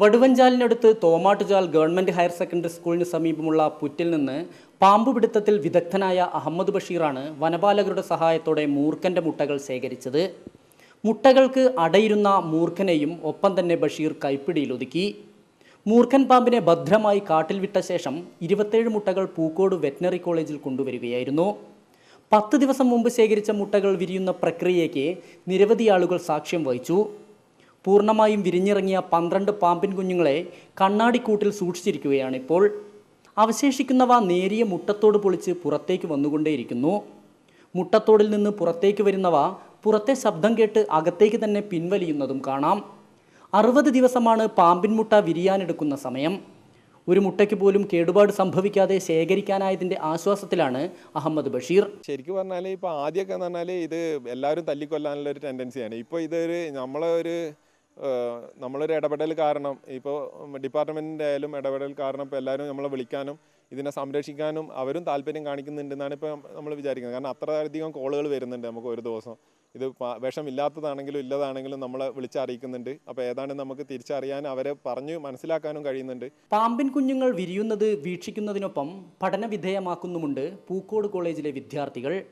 വടുവഞ്ചാലിനടുത്ത് Thomattuchal government higher secondary സ്കൂളിന് സമീപമുള്ള പുറ്റിൽ നിന്ന് പാമ്പ് പിടുത്തത്തിൽ വിദഗ്ധനായ അഹമ്മദ് ബഷീറാണ് വനപാലകരുടെ സഹായത്തോടെ മൂർഖന്റെ മുട്ടകൾ ശേഖരിച്ചത്. മുട്ടകൾക്ക് അടയിരുന്ന മൂർഖനെയും ഒപ്പം തന്നെ ബഷീർ കൈപ്പിടിയിലൊതുക്കി മൂർഖൻ പാമ്പിനെ ഭദ്രമായി കാട്ടിൽ വിട്ട ശേഷം ഇരുപത്തേഴ് മുട്ടകൾ പൂക്കോട് വെറ്റിനറി കോളേജിൽ കൊണ്ടുവരികയായിരുന്നു. പത്ത് ദിവസം മുമ്പ് ശേഖരിച്ച മുട്ടകൾ വിരിയുന്ന പ്രക്രിയയ്ക്ക് നിരവധി ആളുകൾ സാക്ഷ്യം വഹിച്ചു. പൂർണമായും വിരിഞ്ഞിറങ്ങിയ പന്ത്രണ്ട് പാമ്പിൻ കുഞ്ഞുങ്ങളെ കണ്ണാടിക്കൂട്ടിൽ സൂക്ഷിച്ചിരിക്കുകയാണ് ഇപ്പോൾ. അവശേഷിക്കുന്നവ നേരിയ മുട്ടത്തോട് പൊളിച്ച് പുറത്തേക്ക് വന്നുകൊണ്ടേയിരിക്കുന്നു. മുട്ടത്തോടിൽ നിന്ന് പുറത്തേക്ക് വരുന്നവ പുറത്തെ ശബ്ദം കേട്ട് അകത്തേക്ക് തന്നെ പിൻവലിയുന്നതും കാണാം. അറുപത് ദിവസമാണ് പാമ്പിൻ മുട്ട വിരിയാനെടുക്കുന്ന സമയം. ഒരു മുട്ടയ്ക്ക് പോലും കേടുപാട് സംഭവിക്കാതെ ശേഖരിക്കാനായതിന്റെ ആശ്വാസത്തിലാണ് അഹമ്മദ് ബഷീർ. ശരിക്കും പറഞ്ഞാൽ ഇപ്പോൾ ആദ്യമൊക്കെ എന്ന് പറഞ്ഞാൽ ഇത് എല്ലാവരും തല്ലിക്കൊല്ലാനുള്ള ഒരു ടെൻഡൻസിയാണ് ഇപ്പോൾ ഇതൊരു നമ്മളൊരു നമ്മളൊരു ഇടപെടൽ കാരണം ഇപ്പോൾ ഡിപ്പാർട്ട്മെന്റിന്റെ ആയാലും ഇടപെടൽ കാരണം ഇപ്പോൾ എല്ലാവരും നമ്മളെ വിളിക്കാനും ഇതിനെ സംരക്ഷിക്കാനും അവരും താല്പര്യം കാണിക്കുന്നുണ്ടെന്നാണ് ഇപ്പോൾ നമ്മൾ വിചാരിക്കുന്നത്. കാരണം അത്രയധികം കോളുകൾ വരുന്നുണ്ട് നമുക്ക് ഒരു ദിവസം. ഇത് വിഷം വിഷമില്ലാത്തതാണെങ്കിലും ഇല്ലതാണെങ്കിലും നമ്മളെ വിളിച്ചറിയിക്കുന്നുണ്ട്. അപ്പോൾ ഏതാണ്ട് നമുക്ക് തിരിച്ചറിയാൻ അവരെ പറഞ്ഞു മനസ്സിലാക്കാനും കഴിയുന്നുണ്ട്. പാമ്പിൻ കുഞ്ഞുങ്ങൾ വിരിയുന്നത് വീക്ഷിക്കുന്നതിനൊപ്പം പഠനവിധേയമാക്കുന്നുമുണ്ട് പൂക്കോട് കോളേജിലെ വിദ്യാർത്ഥികൾ.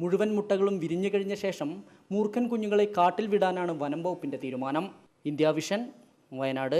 മുഴുവൻ മുട്ടകളും വിരിഞ്ഞു കഴിഞ്ഞ ശേഷം മൂർഖൻ കുഞ്ഞുങ്ങളെ കാട്ടിൽ വിടാനാണ് വനം വകുപ്പിന്റെ തീരുമാനം. India vision Wayanad